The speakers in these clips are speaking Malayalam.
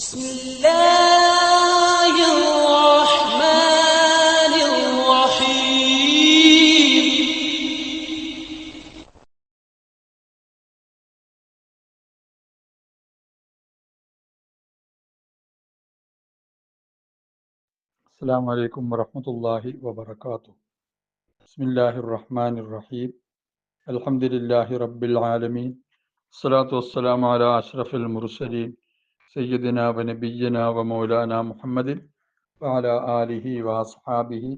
بسم الله الرحمن الرحيم. السلام عليكم ورحمة الله وبركاته. بسم الله الرحمن الرحيم. الحمد لله رب العالمين. الصلاة والسلام على أشرف المرسلين. സയ്യദിന വ നബിയ്യന വ മൗലാന മുഹമ്മദിൻ വഅല ആലിഹി വഅസ്ഹാബിഹി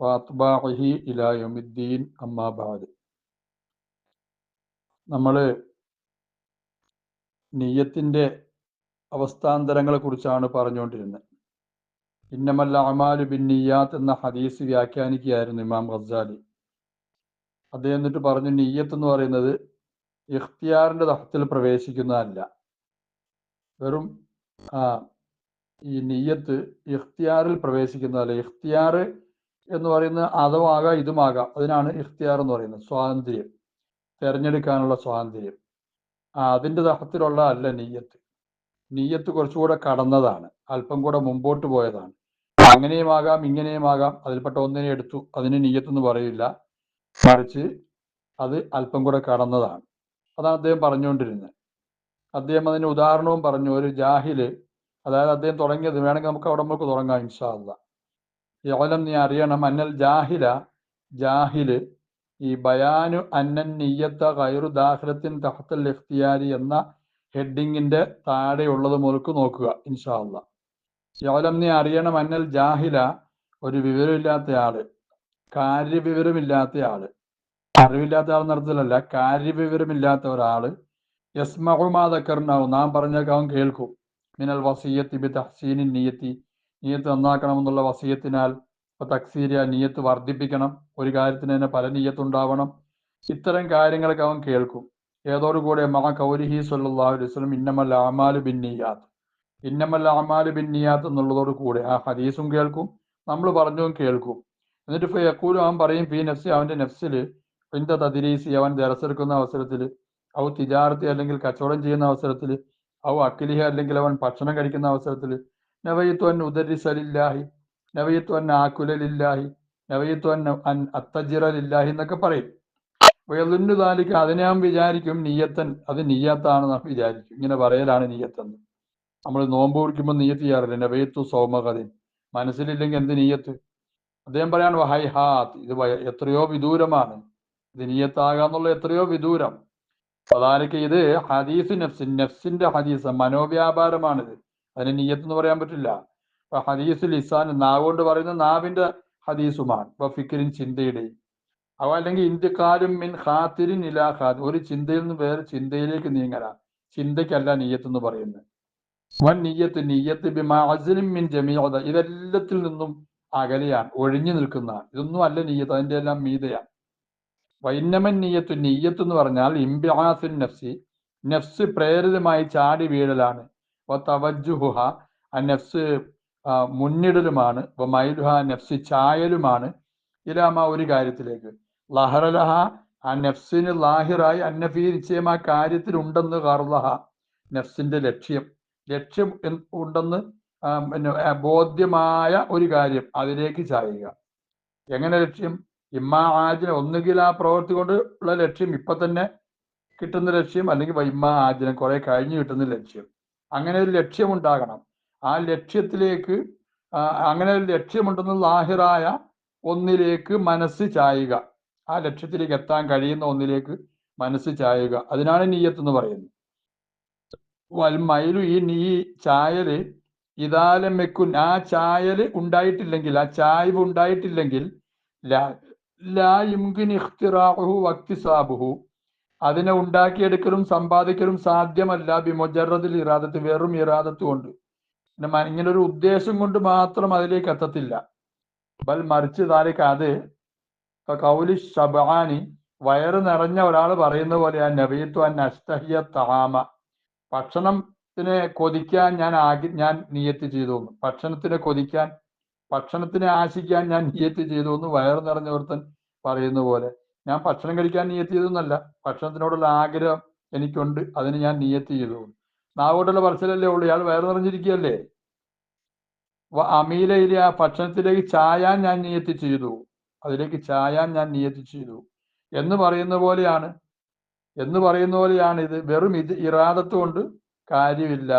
വഅത്ബാഇഹി ഇലാ യൗമിദ്ദീൻ. അമ്മാ ബഅദ്. നമ്മൾ നെയ്യത്തിന്റെ അവസ്ഥാന്തരങ്ങളെക്കുറിച്ചാണ് പറഞ്ഞുകൊണ്ടിരുന്നത്. ഇന്നമല്ല അമാലു ബിൻ എന്ന ഹദീസ് വ്യാഖ്യാനിക്കുകയായിരുന്നു ഇമാം ഖസാലി അദ്ദേഹം എന്നിട്ട് പറഞ്ഞു നെയ്യത്ത് എന്ന് പറയുന്നത് ഇഖ്തിയാറിന്റെ തഹത്തിൽ പ്രവേശിക്കുന്നതല്ല. വെറും ഈ നിയ്യത്ത് ഇഖ്തിയാറിൽ പ്രവേശിക്കുന്നതല്ല. ഇഖ്തിയാർ എന്ന് പറയുന്നത് അതുമാകാം ഇതുമാകാം. അതിനാണ് ഇഖ്തിയാർ എന്ന് പറയുന്നത്. സ്വാതന്ത്ര്യം. തിരഞ്ഞെടുക്കാനുള്ള സ്വാതന്ത്ര്യം. അതിന്റെ തഹത്തിലുള്ള അല്ല നീയത്ത് നീയത്ത് കുറച്ചുകൂടെ കടന്നതാണ്. അല്പം കൂടെ മുമ്പോട്ട് പോയതാണ്. അങ്ങനെയുമാകാം ഇങ്ങനെയുമാകാം. അതിൽപ്പെട്ട ഒന്നിനെ എടുത്തു. അതിന് നീയത്തെന്ന് പറയില്ല. മറിച്ച് അത് അല്പം കൂടെ കടന്നതാണ്. അതാണ് അദ്ദേഹം പറഞ്ഞുകൊണ്ടിരുന്നത്. അദ്ദേഹം അതിന് ഉദാഹരണവും പറഞ്ഞു ഒരു ജാഹിൽ അതായത് അദ്ദേഹം തുടങ്ങിയത് വേണമെങ്കിൽ നമുക്ക് അവിടെ നമുക്ക് തുടങ്ങാം ഇൻഷാല്ല യോലം നീ അറിയണം അന്നൽ ജാഹില ജാഹിൽ ഈ ബയാനു അന്നൻ നീയത്ത കയറു ദാഹിലത്തിൻ തഹത്തൽ ലഫ്തിയാരി എന്ന ഹെഡിങ്ങിന്റെ താഴെയുള്ളത് മുറുക്ക് നോക്കുക ഇൻഷാല്ല യോലം നീ അറിയണം അന്നൽ ജാഹില ഒരു വിവരമില്ലാത്ത ആൾ കാര്യവിവരമില്ലാത്ത ആൾ അറിവില്ലാത്ത ആൾ നടത്തലല്ല കാര്യവിവരമില്ലാത്ത ഒരാൾ യസ്മഹുമാതക്കറിനാവും നാം പറഞ്ഞൊക്കെ അവൻ കേൾക്കും. മിനൽ വസീയത്തി ബി തഹ്സീനിൻ നീയത്തി. നീയത്ത് നന്നാക്കണമെന്നുള്ള വസീയത്തിനാൽ ഇപ്പൊ തക്സീരിയ നീയത്ത് വർദ്ധിപ്പിക്കണം. ഒരു കാര്യത്തിന് തന്നെ പല നീയത്തുണ്ടാവണം. ഇത്തരം കാര്യങ്ങളൊക്കെ അവൻ കേൾക്കും. ഏതോടുകൂടെ മഹ കൗരിഹി സല്ലാഹു അലൈഹി വസല്ലം ഇന്നമൽ അമാലു ബിൻ നീയാത്ത്. ഇന്നമൽ അമാലു ബിൻ നീയാത്ത് എന്നുള്ളതോട് കൂടെ ആ ഹദീസും കേൾക്കും. നമ്മൾ പറഞ്ഞതും കേൾക്കും. എന്നിട്ട് ഇപ്പൊ യക്കൂലും അവൻ പറയും പി നഫ്സി അവന്റെ നഫ്സിൽ പിന്ത തദിരീസി അവൻ ദരസെടുക്കുന്ന അവസരത്തിൽ അവ തിജാർത്തി അല്ലെങ്കിൽ കച്ചവടം ചെയ്യുന്ന അവസരത്തിൽ അവ അക്കിലിഹ അല്ലെങ്കിൽ അവൻ ഭക്ഷണം കഴിക്കുന്ന അവസരത്തിൽ നവയിത്തു അൻ ഉദരിസലില്ലാഹി നവയിത്തു അൻ ആക്കുലലില്ലാഹി നവയിത്തു അൻ അത്തജിറലില്ലാഹി എന്നൊക്കെ പറയും. വെള്ളുന്നു താലിക്ക് അതിനെ അവൻ വിചാരിക്കും നീയത്തൻ അത് നീയത്താണെന്ന് നാം വിചാരിക്കും. ഇങ്ങനെ പറയലാണ് നീയത്തെന്ന്. നമ്മൾ നോമ്പ് കുടിക്കുമ്പോൾ നീയത്ത് ചെയ്യാറില്ല? നവയത്തു സൗമകഥൻ മനസ്സിലില്ലെങ്കിൽ എന്ത് നീയത്ത്? അദ്ദേഹം പറയാണ് വഹൈ ഹാത്ത് ഇത് എത്രയോ വിദൂരമാണ്. ഇത് നീയത്താകാന്നുള്ള എത്രയോ വിദൂരം. അതാരക്ക് ഇത് ഹദീസ് നഫ്സിൻ നഫ്സിന്റെ ഹദീസ് മനോവ്യാപാരമാണിത്. അതിന് നീയത്ത് എന്ന് പറയാൻ പറ്റില്ല. അപ്പൊ ഹദീസ് ലിസാൻ നാവുകൊണ്ട് പറയുന്ന നാവിന്റെ ഹദീസുമാണ്. ഇപ്പൊ ഫിക്കിരിൻ ചിന്തയുടെ. അവ അല്ലെങ്കിൽ ഇന്ത്യക്കാരും മിൻ ഖാത്തിരിൻ ഇലാ ഖാത്ത് ഒരു ചിന്തയിൽ നിന്ന് വേറെ ചിന്തയിലേക്ക് നീങ്ങല. ചിന്തയ്ക്കല്ല നീയത്ത് എന്ന് പറയുന്നത്. വൻ നീയത്ത് നീയത്ത് മിൻ ജമീഅത ഇതെല്ലാത്തിൽ നിന്നും അകലെയാണ് ഒഴിഞ്ഞു നിൽക്കുന്നതാണ്. ഇതൊന്നും അല്ല നീയത്ത് അതിന്റെ എല്ലാം മീതയാണ്. വൈന്നമൻ നീയത്തു നീയത്ത് എന്ന് പറഞ്ഞാൽ ഇംബിയാസിൻ നഫ്സി. നഫ്സ് പ്രേരിതമായി ചാടി വീഴലാണ്. തവജുഹുഹ ആ നഫ്സ് മുന്നിടലുമാണ്. മൈലുഹ നഫ്സ് ചായലുമാണ്. ഇലാമ ഒരു കാര്യത്തിലേക്ക്. ലഹറലഹ ആ നഫ്സിന് ലാഹിറായി അന്നഫീ നിശ്ചയം ആ കാര്യത്തിൽ ഉണ്ടെന്ന് കർലഹ. നഫ്സിന്റെ ലക്ഷ്യം. ലക്ഷ്യം ഉണ്ടെന്ന് പിന്നെ ബോധ്യമായ ഒരു കാര്യം അതിലേക്ക് ചായുക. എങ്ങനെ ലക്ഷ്യം? ഇമ്മാ ആജിന ഒന്നുകിൽ ആ പ്രവൃത്തി കൊണ്ട് ഉള്ള ലക്ഷ്യം ഇപ്പൊ തന്നെ കിട്ടുന്ന ലക്ഷ്യം അല്ലെങ്കിൽ വൈമ്മാ ആജിനം കുറെ കഴിഞ്ഞ് കിട്ടുന്ന ലക്ഷ്യം. അങ്ങനെ ഒരു ലക്ഷ്യം ഉണ്ടാകണം ആ ലക്ഷ്യത്തിലേക്ക് അങ്ങനെ ഒരു ലക്ഷ്യമുണ്ടെന്ന് ലാഹിറായ ഒന്നിലേക്ക് മനസ്സ് ചായുക. ആ ലക്ഷ്യത്തിലേക്ക് എത്താൻ കഴിയുന്ന ഒന്നിലേക്ക് മനസ്സ് ചായുക. അതിനാണ് നീയത്ത് എന്ന് പറയുന്നത്. വൽമയിലു ഈ നീ ചായൽ ഇതാലം വെക്കുൻ. ആ ചായൽ ഉണ്ടായിട്ടില്ലെങ്കിൽ ആ ചായവ് ഉണ്ടായിട്ടില്ലെങ്കിൽ ലാ ലാ യുംകിൻ ഇഖ്തിറാഹു വക്തിസാബുഹു. അതിനെ ഉണ്ടാക്കിയെടുക്കലും സമ്പാദിക്കലും സാധ്യമല്ല. ബിമൊജറദിൽ ഇറാദത്ത് വെറും ഇറാദത്ത് കൊണ്ട്. ഇങ്ങനെ ഒരു ഉദ്ദേശം കൊണ്ട് മാത്രം അതിലേക്ക് എത്തത്തില്ല. ബൽ മറിച്ച് താലേക്ക് അത് കൗലി ഷബാനി വയറ് നിറഞ്ഞ ഒരാൾ പറയുന്ന പോലെ ആ നവീത്വ നഷ്ടഹിയ താമ ഭക്ഷണത്തിനെ കൊതിക്കാൻ ഞാൻ ആഗ്ര ഞാൻ നിയത്തി ചെയ്തു ഭക്ഷണത്തിനെ കൊതിക്കാൻ ഭക്ഷണത്തിനെ ആശിക്കാൻ ഞാൻ നിയത്ത് ചെയ്തു എന്ന് വയറു നിറഞ്ഞ ഒരുത്തൻ പറയുന്ന പോലെ. ഞാൻ ഭക്ഷണം കഴിക്കാൻ നിയത്ത് ചെയ്തു എന്നല്ല. ഭക്ഷണത്തിനോടുള്ള ആഗ്രഹം എനിക്കുണ്ട്. അതിന് ഞാൻ നിയത്ത് ചെയ്തു. നാവോട്ടുള്ള പറച്ചിലല്ലേ ഉള്ളൂ. ഇയാൾ വയറു നിറഞ്ഞിരിക്കുകയല്ലേ? അമീലയിലെ ആ ഭക്ഷണത്തിലേക്ക് ചായാൻ ഞാൻ നിയത്തി ചെയ്തു. അതിലേക്ക് ചായാൻ ഞാൻ നിയത്തി ചെയ്തു. എന്ന് പറയുന്ന പോലെയാണ്. എന്ന് പറയുന്ന പോലെയാണ് ഇത്. വെറും ഇത് ഇറാദത്ത് കൊണ്ട് കാര്യമില്ല.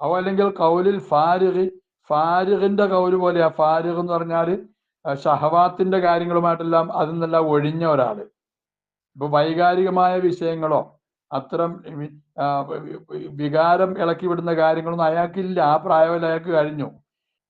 അവ അല്ലെങ്കിൽ കൗലിൽ ഫാരിഖ് ഫാരിഖിന്റെ കൗൽ പോലെയാ. ഫാരിഖ് എന്ന് പറഞ്ഞാൽ ഷഹവാത്തിന്റെ കാര്യങ്ങളുമായിട്ടെല്ലാം അതിൽ നിന്നെല്ലാം ഒഴിഞ്ഞ ഒരാൾ. ഇപ്പൊ വൈകാരികമായ വിഷയങ്ങളോ അത്തരം വി- വി- വികാരം ഇളക്കി വിടുന്ന കാര്യങ്ങളൊന്നും അയാൾക്കില്ല. ആ പ്രായത്തിൽ അയാൾക്ക് കഴിഞ്ഞു.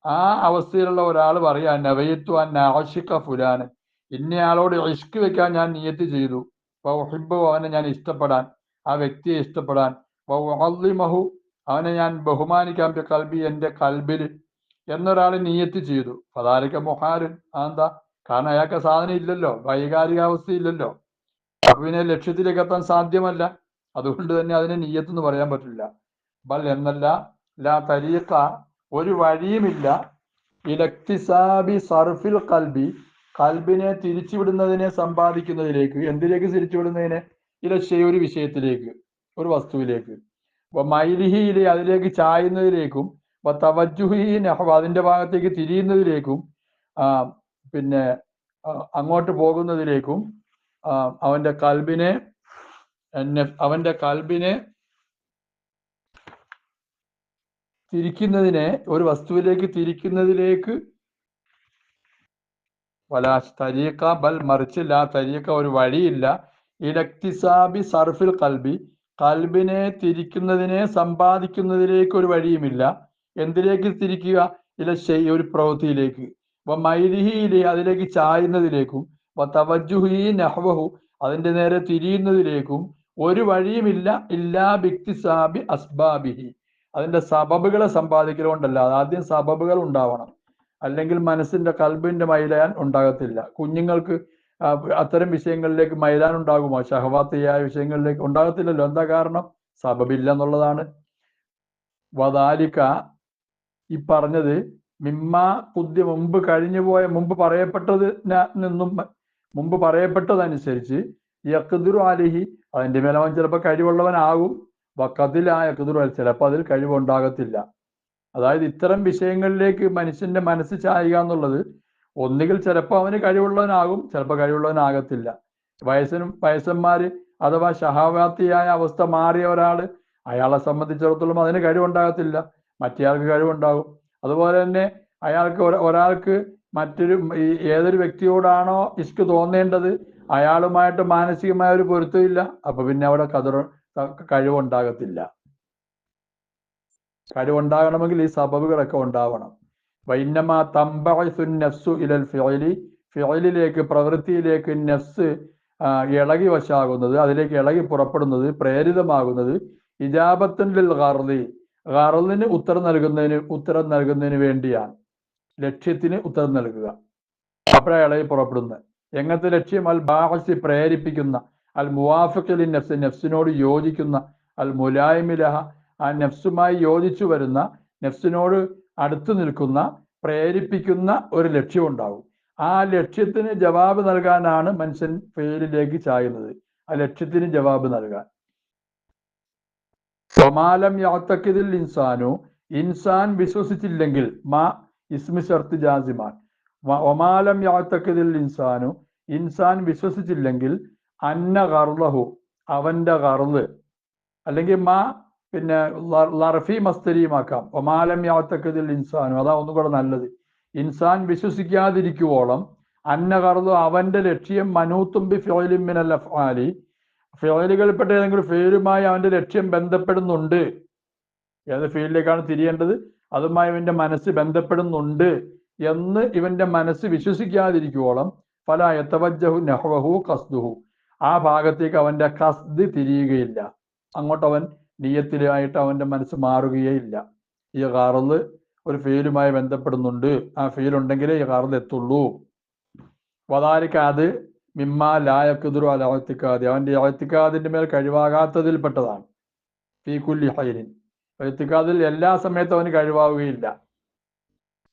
ആ അവസ്ഥയിലുള്ള ഒരാൾ പറയാ നവയത്തു ആ ആഷിക്ക ഫുലാന് ഇന്നയാളോട് ഇഷ്ക് വെക്കാൻ ഞാൻ നിയത്ത് ചെയ്തു. വഹിബു അവനെ ഞാൻ ഇഷ്ടപ്പെടാൻ. ആ വ്യക്തിയെ ഇഷ്ടപ്പെടാൻ. വഅള്ളിമഹു അവനെ ഞാൻ ബഹുമാനിക്കാൻ കൽബി എന്റെ കൽബിൽ എന്നൊരാൾ നീയത്ത് ചെയ്തു. ഫതാലിക്ക മൊഹാരൻ അതെന്താ? കാരണം അയാൾക്ക് സാധനം ഇല്ലല്ലോ വൈകാരികാവസ്ഥ ഇല്ലല്ലോ അപ്പൊ ലക്ഷ്യത്തിലേക്ക് എത്താൻ സാധ്യമല്ല. അതുകൊണ്ട് തന്നെ അതിനെ നീയത്ത് എന്ന് പറയാൻ പറ്റില്ല. ബൽ എന്നല്ല ലാ തരീഖ ഒരു വഴിയുമില്ല. ഇലക്തിസാബി സർഫിൽ കൽബി കൽബിനെ തിരിച്ചുവിടുന്നതിനെ സമ്പാദിക്കുന്നതിലേക്ക്. എന്തിലേക്ക് തിരിച്ചുവിടുന്നതിനെ? ഇലശയ ഒരു വിഷയത്തിലേക്ക് ഒരു വസ്തുവിലേക്ക്. മൈലിഹിയിലെ അതിലേക്ക് ചായുന്നതിലേക്കും നഹ്വ അതിന്റെ ഭാഗത്തേക്ക് തിരിയുന്നതിലേക്കും പിന്നെ അങ്ങോട്ട് പോകുന്നതിലേക്കും അവന്റെ കൽബിനെ അവന്റെ കൽബിനെ തിരിക്കുന്നതിനെ ഒരു വസ്തുവിലേക്ക് തിരിക്കുന്നതിലേക്ക് വലാ തരീക്ക ബൽ മറിച്ച് ലാ തരീക്ക ഒരു വഴിയില്ല. ഇലക്തിസാബി സർഫിൽ കൽബി കൽബിനെ തിരിക്കുന്നതിനെ സമ്പാദിക്കുന്നതിലേക്ക് ഒരു വഴിയുമില്ല. എന്തിലേക്ക് തിരിക്കുക? ഇല ഷെയ് ഒരു പ്രവൃത്തിയിലേക്ക്. വ മൈലിഹിയിലെ അതിലേക്ക് ചായുന്നതിലേക്കും. വ തവജുഹി നഹ്വഹു അതിന്റെ നേരെ തിരിയുന്നതിലേക്കും. ഒരു വഴിയുമില്ല ഇല്ലാ ബിക്തിസാബി അസ്ബാബിഹി. അതിന്റെ സബബുകളെ സമ്പാദിക്കലുകൊണ്ടല്ല ആദ്യം സബബുകൾ ഉണ്ടാവണം. അല്ലെങ്കിൽ മനസ്സിന്റെ കൽബിന്റെ മൈലാൻ ഉണ്ടാകത്തില്ല. കുഞ്ഞുങ്ങൾക്ക് അത്തരം വിഷയങ്ങളിലേക്ക് മൈലാൻ ഉണ്ടാകുമോ? ഷഹവാത്തിയായ വിഷയങ്ങളിലേക്ക് ഉണ്ടാകത്തില്ലല്ലോ. എന്താ കാരണം? സബബില്ല എന്നുള്ളതാണ് വദാലിക്ക ഈ പറഞ്ഞത് മിമ്മ പുതിയ മുമ്പ് കഴിഞ്ഞു പോയ മുമ്പ് പറയപ്പെട്ടത് നിന്നും മുമ്പ് പറയപ്പെട്ടതനുസരിച്ച് യക്കുദുറു അലിഹി അതിന്റെ മേലവൻ അവൻ ചിലപ്പോൾ കഴിവുള്ളവനാകും. വക്കത്തിലായ യക്കുദുറു അലി ചിലപ്പോൾ അതിൽ കഴിവുണ്ടാകത്തില്ല അതായത് ഇത്തരം വിഷയങ്ങളിലേക്ക് മനുഷ്യന്റെ മനസ്സ് ചായുക എന്നുള്ളത് ഒന്നുകിൽ ചിലപ്പോൾ അവന് കഴിവുള്ളവനാകും ചിലപ്പോൾ കഴിവുള്ളവനാകത്തില്ല. വയസ്സനും വയസ്സന്മാര് അഥവാ ഷഹാവാത്തിയായ അവസ്ഥ മാറിയ ഒരാൾ അയാളെ സംബന്ധിച്ചിടത്തോളം അതിന് കഴിവുണ്ടാകത്തില്ല. മറ്റേയാൾക്ക് കഴിവുണ്ടാകും. അതുപോലെ തന്നെ അയാൾക്ക് ഒരാൾക്ക് മറ്റൊരു ഈ ഏതൊരു വ്യക്തിയോടാണോ ഇഷ്ക് തോന്നേണ്ടത് അയാളുമായിട്ട് മാനസികമായ ഒരു പൊരുത്തമില്ല അപ്പൊ പിന്നെ അവിടെ കതിർ കഴിവുണ്ടാകത്തില്ല. കഴിവുണ്ടാകണമെങ്കിൽ ഈ സബബുകളൊക്കെ ഉണ്ടാവണം. വൈന്നമ തമ്പു നഫ്സു ഇലൽ ഫിയലി ഫിയലിലേക്ക് പ്രവൃത്തിയിലേക്ക് നഫ്സ് ഇളകി വശാകുന്നത് അതിലേക്ക് ഇളകി പുറപ്പെടുന്നത് പ്രേരിതമാകുന്നത് ഇജാബത്തുൽ ഗർദി ഗർദിന് ഉത്തരം നൽകുന്നതിന് ഉത്തരം നൽകുന്നതിന് വേണ്ടിയാണ്. ലക്ഷ്യത്തിന് ഉത്തരം നൽകുക. അപ്പോഴാണ് ഇളയിൽ പുറപ്പെടുന്നത്. എങ്ങനത്തെ ലക്ഷ്യം? അൽ ബാഹസി പ്രേരിപ്പിക്കുന്ന അൽ മുവാഫിഖലി നഫ്സ് നഫ്സിനോട് യോജിക്കുന്ന അൽ മുലായ്മിലഹ ആ നഫ്സുമായി യോജിച്ചു വരുന്ന നഫ്സിനോട് അടുത്തു നിൽക്കുന്ന പ്രേരിപ്പിക്കുന്ന ഒരു ലക്ഷ്യം ഉണ്ടാവും. ആ ലക്ഷ്യത്തിന് ജവാബ് നൽകാനാണ് മനുഷ്യൻ ഫെയിലിലേക്ക് ചായുന്നത്. ആ ലക്ഷ്യത്തിന് ജവാബ് നൽകാൻ. ഒമാലം യാത്തക്കിതിൽ ഇൻസാനു. ഇൻസാൻ വിശ്വസിച്ചില്ലെങ്കിൽ മാ ഇസ്മി ഷർത്ത് ജാസിമാൻ. ഒമാലം യാത്തക്കിതിൽ ഇൻസാനു. ഇൻസാൻ വിശ്വസിച്ചില്ലെങ്കിൽ അന്ന കർലഹു അവന്റെ കർൽ അല്ലെങ്കിൽ മാ പിന്നെ ലർഫി മസ്തരിയുമാക്കാം ഒമാലം യാത്തക്കതിൽ ഇൻസാനു. അതാ ഒന്നും കൂടെ നല്ലത്. ഇൻസാൻ വിശ്വസിക്കാതിരിക്കുവോളം അന്ന കർലു അവന്റെ ലക്ഷ്യം മനൂത്തുമ്പി ഫിയോലിം മിനൽ അഫ്ആലി ഫിയോലുകൾപ്പെട്ട ഏതെങ്കിലും ഫീലുമായി അവന്റെ ലക്ഷ്യം ബന്ധപ്പെടുന്നുണ്ട്. ഏത് ഫീൽഡിലേക്കാണ് തിരിയേണ്ടത്? അതുമായി ഇവന്റെ മനസ്സ് ബന്ധപ്പെടുന്നുണ്ട് എന്ന് ഇവന്റെ മനസ്സ് വിശ്വസിക്കാതിരിക്കുവോളം ഫല യത്തവജ്ജഹു നെഹ്വഹു കസ്ദുഹു. ആ ഭാഗത്തേക്ക് അവന്റെ കസ്ദ് തിരിയുകയില്ല. അങ്ങോട്ട് അവൻ നീയത്തിലായിട്ട് അവന്റെ മനസ്സ് മാറുകയില്ല ഈ കാറൽ ഒരു ഫീലുമായി ബന്ധപ്പെടുന്നുണ്ട്. ആ ഫീൽ ഉണ്ടെങ്കിലേ ഈ കാറിൽ എത്തുള്ളൂ. വതാലിക്ക് അത് മിമ്മ കുതിർ അല അഴത്തിക്കാതി അവന്റെ അഴത്തിക്കാതിന്റെ മേൽ കഴിവാകാത്തതിൽ പെട്ടതാണ്. ഫീ കുല്ലി ഹൈരിൻ അഴത്തിക്കാതിൽ എല്ലാ സമയത്തും അവന് കഴിവാകുകയില്ല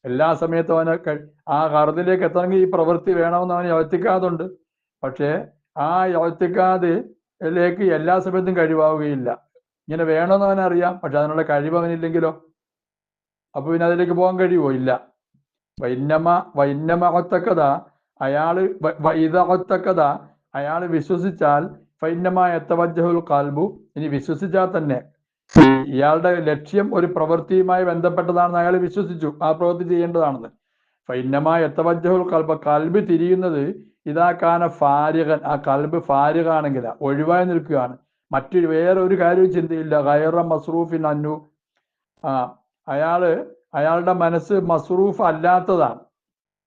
എല്ലാ സമയത്തും അവന് ആ കറുതിലേക്ക് എത്തണമെങ്കിൽ ഈ പ്രവൃത്തി വേണമെന്ന് അവന് അഴത്തിക്കാതുണ്ട് പക്ഷേ ആ അഴത്തിക്കാതിലേക്ക് എല്ലാ സമയത്തും കഴിവാകുകയില്ല ഇങ്ങനെ വേണമെന്ന് അവനറിയാം പക്ഷെ അതിനുള്ള കഴിവ് അവനില്ലെങ്കിലോ? അപ്പൊ പിന്നെ അതിലേക്ക് പോകാൻ കഴിയുമോ? ഇല്ല. വൈന്നമ വൈന്നമകത്തക്കത അയാൾ വൈതകത്തക്കത അയാൾ വിശ്വസിച്ചാൽ ഫൈന്യമായ എത്തവജ്ജഹുൽ കാൽബു ഇനി വിശ്വസിച്ചാൽ തന്നെ. ഇയാളുടെ ലക്ഷ്യം ഒരു പ്രവൃത്തിയുമായി ബന്ധപ്പെട്ടതാണെന്ന് അയാൾ വിശ്വസിച്ചു. ആ പ്രവൃത്തി ചെയ്യേണ്ടതാണെന്ന്. ഫൈന്യമായ എത്തവജ്ജഹുൽ കൽബ കൽബ് തിരിയുന്നത് ഇതാക്കാന ഫാരികൻ ആ കൽബ് ഫാരികാണെങ്കിൽ ഒഴിവായി നിൽക്കുകയാണ്. മറ്റു ഒരു കാര്യവും ചിന്തയില്ല. ഗൈറ മസ്റൂഫിൻ അന്നു. ആ അയാൾ അയാളുടെ മനസ്സ് മസ്റൂഫ് അല്ലാത്തതാണ്.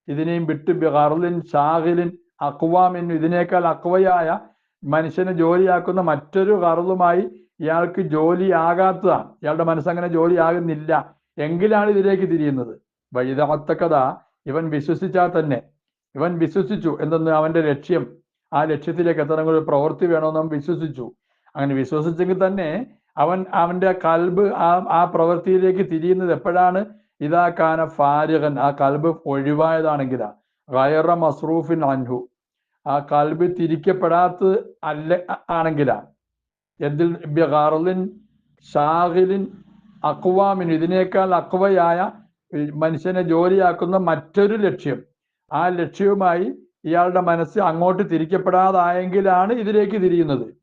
ഇതിനെയും വിട്ട് ബിഹർലിൻ ഷാഹിലിൻ അക്വാമിൻ ഇതിനേക്കാൾ അക്വയായ മനുഷ്യനെ ജോലിയാക്കുന്ന മറ്റൊരു കറുതുമായി ഇയാൾക്ക് ജോലിയാകാത്തതാണ്. ഇയാളുടെ മനസ്സങ്ങനെ ജോലിയാകുന്നില്ല. എങ്കിലാണ് ഇതിലേക്ക് തിരിയുന്നത്. വൈദത്തക്കഥ ഇവൻ വിശ്വസിച്ചാൽ തന്നെ. ഇവൻ വിശ്വസിച്ചു എന്തെന്ന് അവന്റെ ലക്ഷ്യം. ആ ലക്ഷ്യത്തിലേക്ക് എത്തണമെങ്കിൽ ഒരു പ്രവൃത്തി വേണമെന്ന് അവൻ വിശ്വസിച്ചു. അങ്ങനെ വിശ്വസിച്ചെങ്കിൽ തന്നെ അവൻ അവന്റെ കൽബ് ആ ആ പ്രവൃത്തിയിലേക്ക് തിരിയുന്നത് എപ്പോഴാണ്? ഇതാക്കാന ഫാരിഹൻ ആ കൽബ് ഒഴിവായതാണെങ്കിലാ. റയറ മസ്റൂഫിൻ അൻഹു. ആ കൽബ് തിരിക്കപ്പെടാത്തത് അല്ല ആണെങ്കിലാ. എന്തിൽ? ബിഹാറലിൻ ഷാഹിലിൻ അക്വാമിൻ ഇതിനേക്കാൾ അക്വയായ മനുഷ്യനെ ജോലിയാക്കുന്ന മറ്റൊരു ലക്ഷ്യം. ആ ലക്ഷ്യവുമായി ഇയാളുടെ മനസ്സ് അങ്ങോട്ട് തിരിക്കപ്പെടാതായെങ്കിലാണ് ഇതിലേക്ക് തിരിയുന്നത്.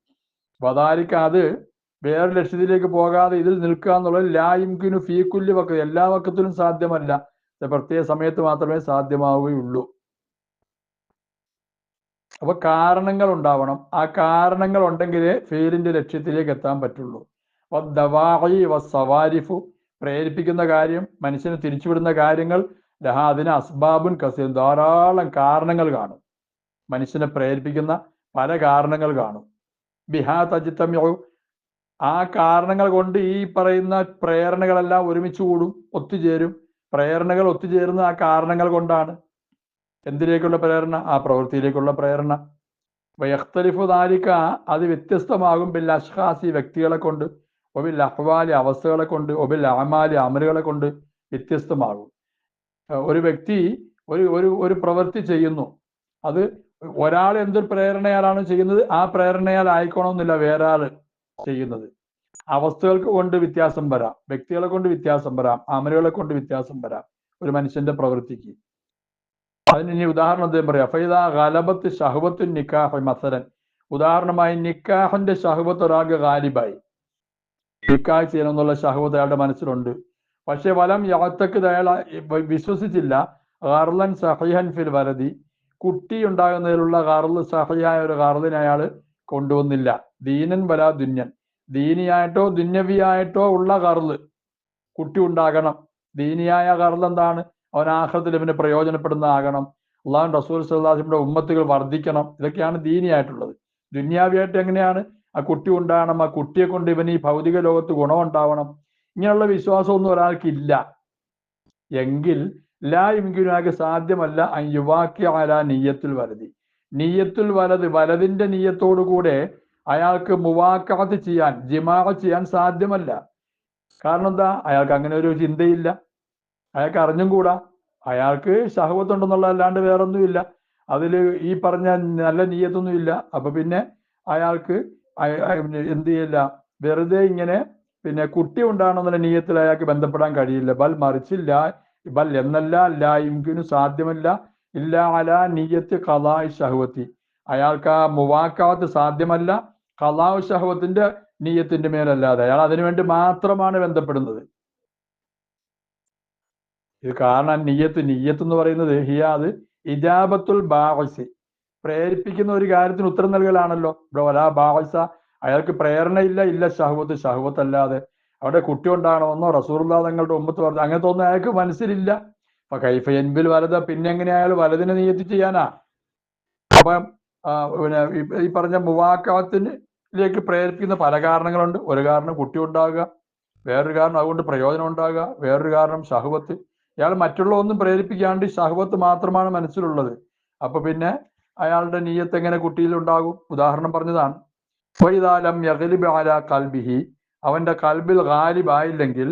വതാരിക്ക് അത് വേറെ ലക്ഷ്യത്തിലേക്ക് പോകാതെ ഇതിൽ നിൽക്കുക എന്നുള്ളത് ലായിംകിനു ഫീക്കുല്യ വക്ക എല്ലാ വക്കത്തിലും സാധ്യമല്ല. പ്രത്യേക സമയത്ത് മാത്രമേ സാധ്യമാവുകയുള്ളൂ. അപ്പൊ കാരണങ്ങൾ ഉണ്ടാവണം. ആ കാരണങ്ങൾ ഉണ്ടെങ്കിലേ ഫെയിലിന്റെ ലക്ഷ്യത്തിലേക്ക് എത്താൻ പറ്റുള്ളൂ. ദവാഹി സവാരിഫു. പ്രേരിപ്പിക്കുന്ന കാര്യം മനുഷ്യനെ തിരിച്ചുവിടുന്ന കാര്യങ്ങൾ അതിന് അസ്ബാബുൻ കസീൻ ധാരാളം കാരണങ്ങൾ കാണും. മനുഷ്യനെ പ്രേരിപ്പിക്കുന്ന പല കാരണങ്ങൾ കാണും. ബിഹാ തജിത്തമ്യു ആ കാരണങ്ങൾ കൊണ്ട് ഈ പറയുന്ന പ്രേരണകളെല്ലാം ഒരുമിച്ച് കൂടും ഒത്തുചേരും. പ്രേരണകൾ ഒത്തുചേരുന്ന ആ കാരണങ്ങൾ കൊണ്ടാണ്. എന്തിലേക്കുള്ള പ്രേരണ? ആ പ്രവൃത്തിയിലേക്കുള്ള പ്രേരണ. വ്യക്തലിഫു ദാലിക്ക അത് വ്യത്യസ്തമാകും ബിൽ അഷ്ഹാസി വ്യക്തികളെ കൊണ്ട് ഒബിൽ അഹ്വാലി അവസ്ഥകളെ കൊണ്ട് ഒബിൽ അമാലി അമലുകളെ കൊണ്ട് വ്യത്യസ്തമാകും. ഒരു വ്യക്തി ഒരു ഒരു ഒരു പ്രവൃത്തി ചെയ്യുന്നു. അത് ഒരാൾ എന്തൊരു പ്രേരണയാലാണ് ചെയ്യുന്നത്? ആ പ്രേരണയാൽ ആയിക്കോണമെന്നില്ല വേറെ ആൾ. ചെയ്യുന്നത്. അവസ്ഥകൾക്ക് കൊണ്ട് വ്യത്യാസം വരാം. വ്യക്തികളെ കൊണ്ട് വ്യത്യാസം വരാം. അമലുകളെ കൊണ്ട് വ്യത്യാസം വരാം. ഒരു മനുഷ്യന്റെ പ്രവൃത്തിക്ക്. അതിന് ഇനി ഉദാഹരണം അദ്ദേഹം പറയാം. ഫൈദ ഗലബത്ത് ഷഹബത്ത് നിക്കാഹ് മസരൻ ഉദാഹരണമായി നിക്കാഹന്റെ ഷഹബത്ത് ഒരാൾക്ക് ഗാലിബായി. നിക്കാഹ് ചെയ്യണമെന്നുള്ള ഷഹബത്ത് അയാളുടെ മനസ്സിലുണ്ട്. പക്ഷെ വലം യാത്തക്ക് അയാൾ വിശ്വസിച്ചില്ല. ഗർലൻ സഹിഹൻ ഫിൽ വരതി കുട്ടി ഉണ്ടാകുന്നതിലുള്ള ഗർൽ സഹിയായ ഒരു ഗർലിനെ അയാൾ കൊണ്ടുവന്നില്ല. ദീനൻ വല ദുന്യൻ. ദീനിയായിട്ടോ ദുന്യവിയായിട്ടോ ഉള്ള കറൽ കുട്ടി ഉണ്ടാകണം. ദീനിയായ കറൽ എന്താണ്? അവൻ ആഹ്ലത്തിൽ ഇവന് പ്രയോജനപ്പെടുന്നതാകണം. അള്ളാഹു റസൂൽ സാഹിബിന്റെ ഉമ്മത്തുകൾ വർദ്ധിക്കണം. ഇതൊക്കെയാണ് ദീനിയായിട്ടുള്ളത്. ദുന്യാവിയായിട്ട് എങ്ങനെയാണ്? ആ കുട്ടി ഉണ്ടാകണം. ആ കുട്ടിയെ കൊണ്ട് ഇവന് ഈ ഭൗതിക ലോകത്ത് ഗുണമുണ്ടാവണം ഇങ്ങനെയുള്ള വിശ്വാസമൊന്നും ഒരാൾക്കില്ല എങ്കിൽ ലാ ഇംഗിനാകെ സാധ്യമല്ല യുവാക്കി ആല നീയത്തിൽ വലതി നീയത്തുൽ വലത് വലതിന്റെ നീയത്തോടുകൂടെ അയാൾക്ക് മുവാക്കാത്ത് ചെയ്യാൻ ജിമാ ചെയ്യാൻ സാധ്യമല്ല. കാരണം എന്താ? അയാൾക്ക് അങ്ങനെ ഒരു ചിന്തയില്ല. അയാൾക്ക് അറിഞ്ഞും കൂടാ. അയാൾക്ക് ശഹവത്തുണ്ടെന്നുള്ള അല്ലാണ്ട് വേറൊന്നുമില്ല. അതിൽ ഈ പറഞ്ഞ നല്ല നീയത്തൊന്നും ഇല്ല. അപ്പൊ പിന്നെ അയാൾക്ക് എന്ത് ചെയ്യില്ല? വെറുതെ ഇങ്ങനെ പിന്നെ കുട്ടി ഉണ്ടാണെന്നുള്ള നീയത്തിൽ അയാൾക്ക് ബന്ധപ്പെടാൻ കഴിയില്ല. ബൽ മറിച്ചില്ല. ബൽ എന്നല്ല ഇംകിനു സാധ്യമല്ല. ഇല്ല അല നീയത്ത് കലായ് ഷഹവത്തി അയാൾക്ക് ആ മുവാക്കാത്ത് സാധ്യമല്ല കലാവ് ഷഹവത്തിന്റെ നീയത്തിന്റെ മേലല്ലാതെ. അയാൾ അതിനുവേണ്ടി മാത്രമാണ് ബന്ധപ്പെടുന്നത്. ഇത് കാരണം നീയത്ത് നീയത്ത് എന്ന് പറയുന്നത് ഹിയാദ് ഇജാബത്തുൽ ബാഹസി പ്രേരിപ്പിക്കുന്ന ഒരു കാര്യത്തിന് ഉത്തരം നൽകലാണല്ലോ. ഇവിടെ ഒലാ ബാഹസ അയാൾക്ക് പ്രേരണയില്ല ഇല്ല ഷഹവത്ത് ഷഹവത്ത്. അല്ലാതെ അവിടെ കുട്ടി ഉണ്ടാകണമെന്നോ റസൂർ തങ്ങളുടെ ഉമ്മത്ത് പറഞ്ഞു. അങ്ങനത്തെ ഒന്നും അയാൾക്ക് മനസ്സിലില്ല. അപ്പൊ കൈഫ എൻബിൽ വലത പിന്നെ എങ്ങനെയായാലും വലതിനെ നീയത്ത് ചെയ്യാനാ? അപ്പം പിന്നെ ഈ പറഞ്ഞ മുവാക്കത്തിലേക്ക് പ്രേരിപ്പിക്കുന്ന പല കാരണങ്ങളുണ്ട്. ഒരു കാരണം കുട്ടി ഉണ്ടാകുക വേറൊരു കാരണം അതുകൊണ്ട് പ്രയോജനം ഉണ്ടാകുക വേറൊരു കാരണം സഹവത്ത് ഇയാൾ മറ്റുള്ള ഒന്നും പ്രേരിപ്പിക്കാണ്ട് സഹവത്ത് മാത്രമാണ് മനസ്സിലുള്ളത്. അപ്പൊ പിന്നെ അയാളുടെ നീയത്ത് എങ്ങനെ കുട്ടിയിൽ ഉണ്ടാകും? ഉദാഹരണം പറഞ്ഞതാണ്. ഫൈദാലം കൽബിഹി. അവന്റെ കൽബിൽ ഗാലിബായില്ലെങ്കിൽ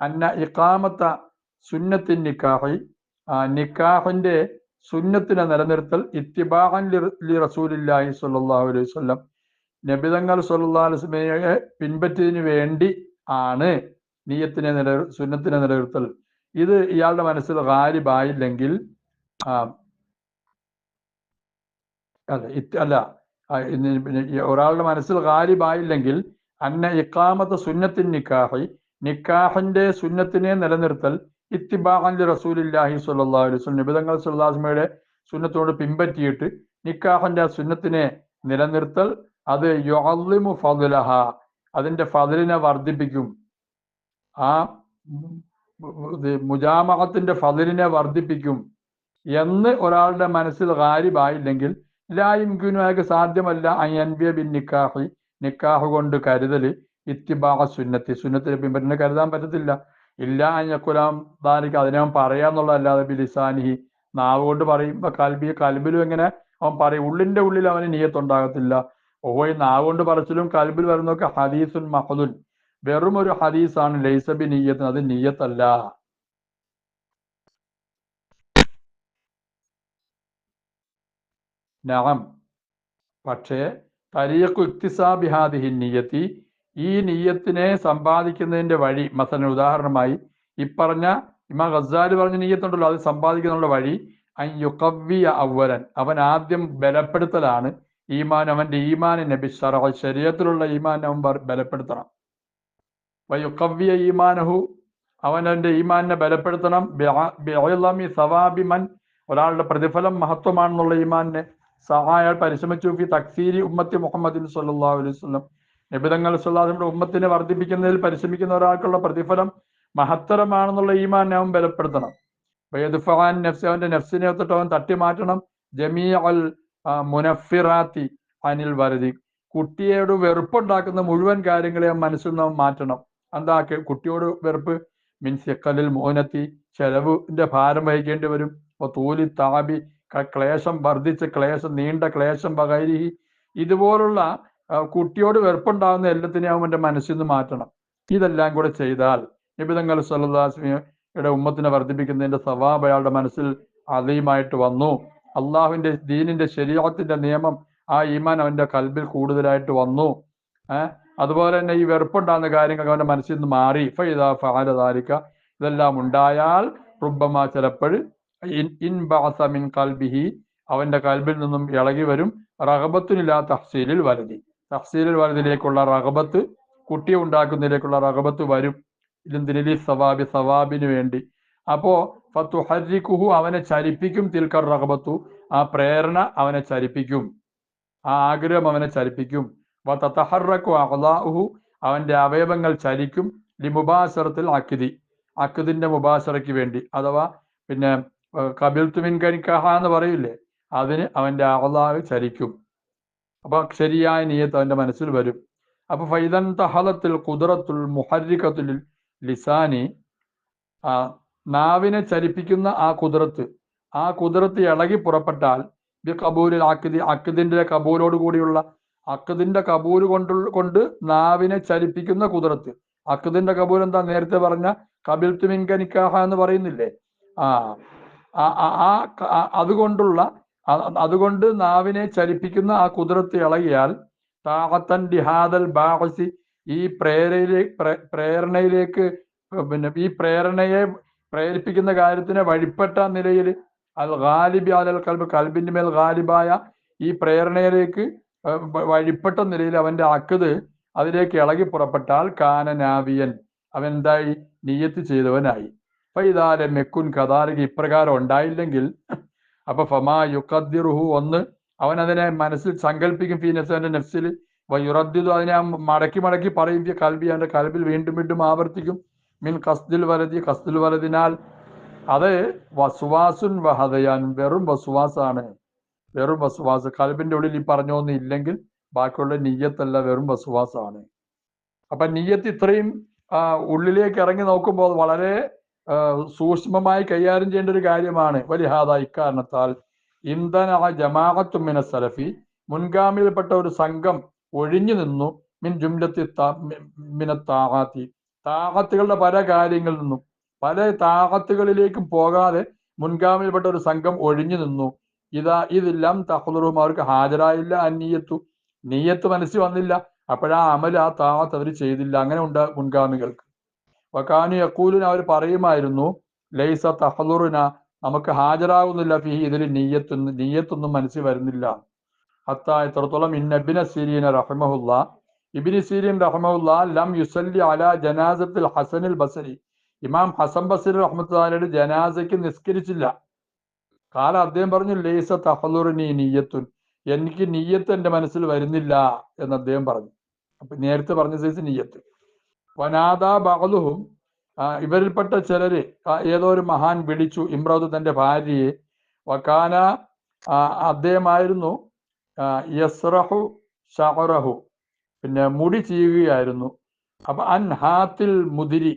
അന്ന ഇക്കാമത്ത സുന്നത്തിൻ നിക്കാഹി. നിക്കാഹിന്റെ സുന്നത്തിനെ നിലനിർത്തൽ ഇത്തിബാഹൻ ലി റസൂലില്ലാഹി സ്വല്ലല്ലാഹു അലൈഹി വസല്ലം. നബിതങ്ങൾ സല്ലാസ്മയെ പിൻപറ്റിയതിനു വേണ്ടി ആണ് നീയത്തിനെ നില സുന്നത്തിനെ നിലനിർത്തൽ. ഇത് ഇയാളുടെ മനസ്സിൽ ഹാരിബായില്ലെങ്കിൽ അല്ല അല്ല ഒരാളുടെ മനസ്സിൽ ഹാരിബായില്ലെങ്കിൽ അന്ന ഇക്കാമത്ത് സുന്നത്തിൻ നിക്കാഹി. നിക്കാഹിന്റെ സുന്നത്തിനെ നിലനിർത്തൽ ഇത്തിബാഹൻ റസൂലില്ലാഹി അലൈഹി വസല്ലം. നിബിതങ്ങൾ സുല്ലാസ്മയുടെ സുന്നത്തോട് പിൻപറ്റിയിട്ട് നിക്കാഹന്റെ സുന്നത്തിനെ നിലനിർത്തൽ അത് യുഅള്ളിമു ഫലഹ അതിന്റെ ഫതിലിനെ വർദ്ധിപ്പിക്കും. ആ മുജാമഹത്തിന്റെ ഫതിലിനെ വർദ്ധിപ്പിക്കും എന്ന് ഒരാളുടെ മനസ്സിൽ ഗാരിബായില്ലെങ്കിൽ ലായിംകുനു അയാൾക്ക് സാധ്യമല്ല അയൻബിയ ബിൻ നിക്കാഹി നിക്കാഹ് കൊണ്ട് കരുതൽ ഇത്തിബാഹ സുന്നത്തി. സുന്നത്തിന് പിൻപറ്റിനെ കരുതാൻ പറ്റത്തില്ല. ഇല്ല അഞ്ഞക്കുലാം ദാനിക്ക് അതിനെ അവൻ പറയാന്നുള്ളതല്ലാതെ ബിലിസാനിഹി നാവ് കൊണ്ട് പറയുമ്പോ കൽബി കൽബിലും എങ്ങനെ അവൻ പറയും ഉള്ളിന്റെ ഉള്ളിൽ അവന് നീയത്തുണ്ടാകത്തില്ല ഓ ഈ നാവ് കൊണ്ട് പറച്ചിലും കൽബിൽ വരുന്നൊക്കെ ഹദീസുൻ മഹദുൻ. വെറും ഒരു ഹദീസാണ് ലൈസബി നീയത്ത് അത് നീയത്തല്ല. പക്ഷേ തരീഖു ഇക്തിസാബിഹാദിഹി നീയത്തി ഈ നീയത്തിനെ സമ്പാദിക്കുന്നതിന്റെ വഴി മസന ഉദാഹരണമായി ഇപ്പറഞ്ഞ ഇമാ ഗസാൽ പറഞ്ഞ നീയത്തുണ്ടല്ലോ അത് സമ്പാദിക്കുന്നതിനുള്ള വഴി അയ്യുക്കവ്യ അവരൻ അവൻ ആദ്യം ബലപ്പെടുത്തലാണ് ഈമാൻ ഈമാൻ നബി ഷറ ശരീരത്തിലുള്ള ഈമാൻ അവൻ ബലപ്പെടുത്തണം. വയുക്കവ്യ ഈമാനഹു അവൻ അവന്റെ ഈമാനെ ബലപ്പെടുത്തണം. സവാബി മൻ ഒരാളുടെ പ്രതിഫലം മഹത്വമാണെന്നുള്ള ഈമാനെ സഹായ പരിശ്രമിച്ചു. ഫി തക്സീരി ഉമ്മത്തി മുഹമ്മദിൻ സല്ലാ അലൈഹി വസല്ലം. നബിതങ്ങൾ സുല്ലാസിന്റെ ഉമ്മത്തിനെ വർദ്ധിപ്പിക്കുന്നതിൽ പരിശ്രമിക്കുന്ന ഒരാൾക്കുള്ള പ്രതിഫലം മഹത്തരമാണെന്നുള്ള ഈമാൻ അവൻ ബലപ്പെടുത്തണം. വയദ്ഫഅൻ നഫ്സ് അവന്റെ നഫ്സിനെ തൊട്ട് അവൻ തട്ടി മാറ്റണം ജമീ അൽ മുനഫിറാത്തി അനിൽ വരതി. കുട്ടിയോട് വെറുപ്പുണ്ടാക്കുന്ന മുഴുവൻ കാര്യങ്ങളെ മനസ്സിൽ നിന്ന് മാറ്റണം. എന്താ കുട്ടിയോട് വെറുപ്പ്? മീൻസ് എക്കലിൽ മോനത്തി ചെലവിന്റെ ഭാരം വഹിക്കേണ്ടി വരും. അപ്പൊ തൂലി ക- ക്ലേശം വർദ്ധിച്ച് ക്ലേശം നീണ്ട ക്ലേശം പകരി ഇതുപോലുള്ള കുട്ടിയോട് വെറുപ്പുണ്ടാകുന്ന എല്ലാത്തിനെയും എന്റെ മനസ്സിൽ നിന്ന് മാറ്റണം. ഇതെല്ലാം കൂടെ ചെയ്താൽ നിബിതങ്ങൾ സല്ലാസ്മിയുടെ ഉമ്മത്തിനെ വർദ്ധിപ്പിക്കുന്നതിന്റെ സവാബ് അയാളുടെ മനസ്സിൽ അതീമായിട്ട് വന്നു. അള്ളാഹുവിന്റെ ദീനിന്റെ ശരീരത്തിന്റെ നിയമം ആ ഈമാൻ അവന്റെ കൽബിൽ കൂടുതലായിട്ട് വന്നു. ഏഹ് അതുപോലെ തന്നെ ഈ വെറുപ്പുണ്ടാകുന്ന കാര്യങ്ങൾ അവന്റെ മനസ്സിൽ നിന്ന് മാറി. ഫൈദാ ഫാലതാരിക്ക ഇതെല്ലാം ഉണ്ടായാൽ റുബമ ചിലപ്പോൾ ഇൻ കൽബിഹി. അവന്റെ കൽബിൽ നിന്നും ഇളകി വരും. റഹബത്തുനില്ലാത്ത തഹ്സീലിൽ വലതി തഹ്സീലിൽ വരുന്നതിലേക്കുള്ള റഹബത്ത് കുട്ടിയെ ഉണ്ടാക്കുന്നതിലേക്കുള്ള റഹബത്ത് വരും. ദിലി സവാബി സവാബിന് വേണ്ടി. അപ്പോ ഫത്തുഹരിക്കുഹു അവനെ ചലിപ്പിക്കും. തിൽക്കർ റഹബത്തു ആ പ്രേരണ അവനെ ചലിപ്പിക്കും. ആ ആഗ്രഹം അവനെ ചലിപ്പിക്കും. വതഹറക്കു അഹ്ലാഹു അവന്റെ അവയവങ്ങൾ ചലിക്കും. ലിമുബാസറത്തിൽ അക്കിതി അക്കിദിന്റെ മുബാസറയ്ക്ക് വേണ്ടി. അഥവാ പിന്നെ കബിൽ തുമിൻ കരിക്കഹ എന്ന് പറയില്ലേ? അതിന് അവന്റെ അഹ്ലാഹ് ചലിക്കും. അപ്പൊ ശരിയായ നീയത്ത് അവന്റെ മനസ്സിൽ വരും. അപ്പൊ ഫൈദൻ തഹലത്തിൽ കുതിറത്തുൽ മുഹരിക്കത്തുൽ ലിസാനി ആ നാവിനെ ചലിപ്പിക്കുന്ന ആ കുതിരത്ത് ആ കുതിരത്ത് ഇളകി പുറപ്പെട്ടാൽ ബി കബൂരിൽ അക്കിദി അക്കിദിന്റെ കബൂലോട് കൂടിയുള്ള അക്കിദിന്റെ കബൂര് കൊണ്ടുള്ള കൊണ്ട് നാവിനെ ചലിപ്പിക്കുന്ന കുതിരത്ത് അക്കിദിന്റെ കബൂൽ എന്താ നേരത്തെ പറഞ്ഞ? കബിൽ തുമിൻകനിക്കാഹ എന്ന് പറയുന്നില്ലേ? ആ ആ അതുകൊണ്ടുള്ള അതുകൊണ്ട് നാവിനെ ചലിപ്പിക്കുന്ന ആ കുതിരത്ത് ഇളകിയാൽ താഹത്തൻ ഡിഹാദൽ ബാഹസി ഈ പ്രേരയിലെ പ്രേരണയിലേക്ക് പിന്നെ ഈ പ്രേരണയെ പ്രേരിപ്പിക്കുന്ന കാര്യത്തിന് വഴിപ്പെട്ട നിലയിൽ അൽ ഗാലിബി അലൽ കൽബ് കൽബിന്റെ മേൽ ഗാലിബായ ഈ പ്രേരണയിലേക്ക് വഴിപ്പെട്ട നിലയിൽ അവന്റെ അക്കത് അതിലേക്ക് ഇളകി പുറപ്പെട്ടാൽ കാനനാവിയൻ അവൻ എന്തായി? നീയത്ത് ചെയ്തവനായി. അപ്പൊ ഇതാരെ മെക്കുൻ കഥാരക ഇപ്രകാരം ഉണ്ടായില്ലെങ്കിൽ അപ്പൊ ഫമാ യുക്കദ്ദിറുഹു ഒന്ന്. അവൻ അതിനെ മനസ്സിൽ സങ്കല്പിക്കും ഫീനസന്റെ നെഫ്സിൽ വയുറദ്ദിദു അതിനെ മടക്കി മടക്കി പറയും കൽബി അവന്റെ കൽബിൽ വീണ്ടും വീണ്ടും ആവർത്തിക്കും. മിൻ കസ്ദിൽ വലതി കസ്ദിൽ വലതിനാൽ അത് വസുവാസുൻ വഹദയാൻ വെറും വസുവാസാണ്. വെറും വസുവാസ്. കൽബിന്റെ ഉള്ളിൽ ഈ പറഞ്ഞൊന്നും ഇല്ലെങ്കിൽ ബാക്കിയുള്ള നീയത്തല്ല വെറും വസുവാസാണ്. അപ്പൊ നീയത്ത് ഇത്രയും ഉള്ളിലേക്ക് ഇറങ്ങി നോക്കുമ്പോൾ വളരെ സൂക്ഷ്മമായി കൈകാര്യം ചെയ്യേണ്ട ഒരു കാര്യമാണ്. വലിഹാദ ഇക്കാരണത്താൽ ഇന്ധന ജമാഅത്തുമിന സലഫി. മുൻഗാമിയിൽപ്പെട്ട ഒരു സംഘം ഒഴിഞ്ഞു നിന്നു. മിൻ ജുംലത്തി മിന താഹാത്തി താഹത്തുകളുടെ പല കാര്യങ്ങളിൽ നിന്നും പല താഹത്തുകളിലേക്കും പോകാതെ മുൻഗാമിയിൽപ്പെട്ട ഒരു സംഘം ഒഴിഞ്ഞു നിന്നു. ഇതാ ഇതെല്ലാം തഹദറും അവർക്ക് ഹാജരായില്ല അന്നീയത്തു നീയത്ത്. മനസ്സിൽ വന്നില്ല. അപ്പോഴാ അമൽ ആ താഹത്ത് അവർ ചെയ്തില്ല. അങ്ങനെ ഉണ്ട് മുൻഗാമികൾക്ക്. വക്കാനു യക്കൂലിന് അവർ പറയുമായിരുന്നു ലൈസ തഹലുറിന നമുക്ക് ഹാജരാകുന്നില്ല ഫിഹി ഇതിൽ നീയത്ത് നീയത്തൊന്നും മനസ്സിൽ വരുന്നില്ല. ഹത്ത എത്രത്തോളം ഇന്നബിന സിരീന റഹ്മഹുല്ല ഇബിനി സീരീൻ റഹ്മഹുല്ല ലം യുസല്ലി അല ജനാസത്തിൽ ഹസനിൽ ബസരി. ഇമാം ഹസൻ ബസരി റഹ്മത്തുള്ളാഹിയുടെ ജനാസയ്ക്ക് നിസ്കരിച്ചില്ല. കാല അദ്ദേഹം പറഞ്ഞു ലൈസ തഹലുറിനി നീയത്തുൻ എനിക്ക് നീയത്ത് എന്റെ മനസ്സിൽ വരുന്നില്ല എന്ന് അദ്ദേഹം പറഞ്ഞു. അപ്പൊ നേരത്തെ പറഞ്ഞ സൈസ് നീയത്ത് വനാദ ബഹലുഹും ഇവരിൽപ്പെട്ട ചിലര് ഏതോ ഒരു മഹാൻ വിളിച്ചു ഇമ്രാദ് തന്റെ ഭാര്യയെ. വക്കാന അദ്ദേഹമായിരുന്നു യസ്റഹു ഷഹറഹു പിന്നെ മുടി ചെയ്യുകയായിരുന്നു അപ്പൊ അൻ ഹാത്തിൽ മുതിരി